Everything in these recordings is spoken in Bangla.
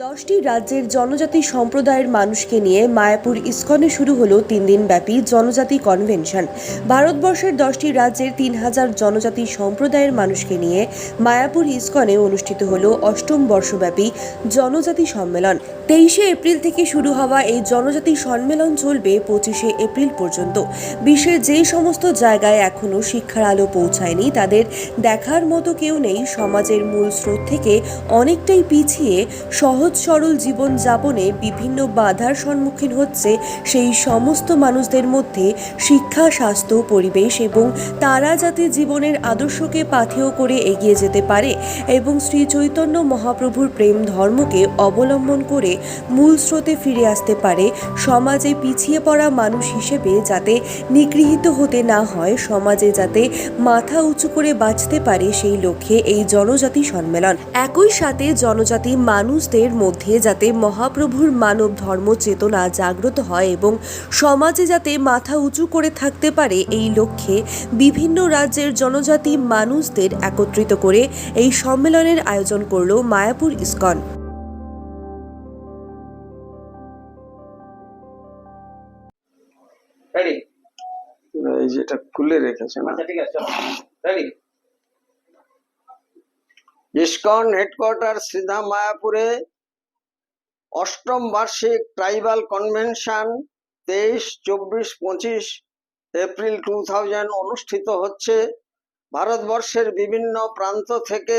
দশটি রাজ্যের জনজাতি সম্প্রদায়ের মানুষকে নিয়ে মায়াপুর ইস্কনে শুরু হলো তিন দিন ব্যাপী জনজাতি কনভেনশন। ভারতবর্ষের দশটি রাজ্যের তিন হাজার জনজাতি সম্প্রদায়ের মানুষকে নিয়ে মায়াপুর ইস্কনে অনুষ্ঠিত হলো অষ্টম বর্ষব্যাপী জনজাতি সম্মেলন। তেইশে এপ্রিল থেকে শুরু হওয়া এই জনজাতি সম্মেলন চলবে পঁচিশে এপ্রিল পর্যন্ত। বিশ্বের যে সমস্ত জায়গায় এখনও শিক্ষার আলো পৌঁছায়নি, তাদের দেখার মতো কেউ নেই। সমাজের মূল স্রোত থেকে অনেকটাই পিছিয়ে সহজ সরল জীবন যাপনে বিভিন্ন বাধার সম্মুখীন হচ্ছে সেই সমস্ত মানুষদের মধ্যে শিক্ষা, স্বাস্থ্য, পরিবেশ এবং তারা যাতে জীবনের আদর্শকে পাথেয় করে এগিয়ে যেতে পারে এবং শ্রী চৈতন্য মহাপ্রভুর প্রেম ধর্মকে অবলম্বন করে মূল স্রোতে ফিরে আসতে পারে, সমাজে পিছিয়ে পড়া মানুষ হিসেবে যাতে নিগৃহীত হতে না হয়, সমাজে যাতে মাথা উঁচু করে বাঁচতে পারে সেই লক্ষ্যে এই জনজাতি সম্মেলন। একই সাথে জনজাতি মানুষদের মধ্যে যাতে মহাপ্রভুর মানব ধর্ম চেতনা জাগ্রত হয় এবং সমাজে যাতে মাথা উঁচু করে থাকতে পারে এই লক্ষ্যে বিভিন্ন রাজ্যের জনজাতি মানুষদের একত্রিত করে এই সম্মেলনের আয়োজন করল মায়াপুর ইস্কন। এই যেটা খুলে রেখেছেন আচ্ছা ঠিক আছে রেডি ইস্কন হেডকোয়ার্টার সিধা মায়াপুরে অষ্টম বার্ষিক ট্রাইবাল কনভেনশন তেইশ, চব্বিশ, পঁচিশ এপ্রিল টু থাউজেন্ড অনুষ্ঠিত হচ্ছে। ভারতবর্ষের বিভিন্ন প্রান্ত থেকে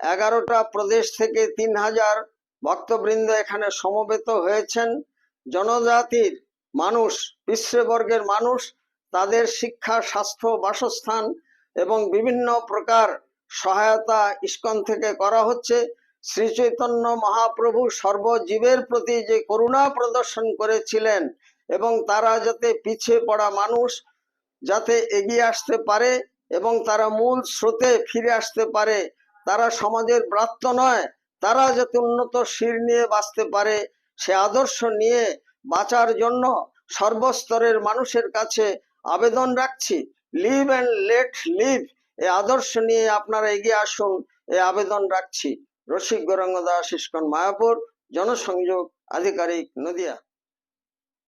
এগারোটা প্রদেশ থেকে তিন হাজার ভক্তবৃন্দ এখানে সমবেত হয়েছেন। জনজাতির মানুষ পিতৃবর্গের মানুষ, তাদের শিক্ষা, স্বাস্থ্য, বাসস্থান এবং বিভিন্ন প্রকার সহায়তা ইস্কন থেকে করা হচ্ছে। শ্রী চৈতন্য মহাপ্রভু সর্বজীবের প্রতি যে করুণা প্রদর্শন করেছিলেন এবং তারা যাতে পিছিয়ে পড়া মানুষ যাতে এগিয়ে আসতে পারে এবং তারা মূল স্রোতে ফিরে আসতে পারে, তারা সমাজের ব্রাত্য নয়, তারা যাতে উন্নত শির নিয়ে বাঁচতে পারে, সে আদর্শ নিয়ে বাঁচার জন্য সর্বস্তরের মানুষের কাছে আবেদন রাখছি। লিভ অ্যান্ড লেট লিভ, এ আদর্শ নিয়ে আপনারা এগিয়ে আসুন, এ আবেদন রাখছি। রসিক গৌরাঙ্গ দাস ইস্কন মায়াপুর জনসংযোগ আধিকারিক নদিয়া।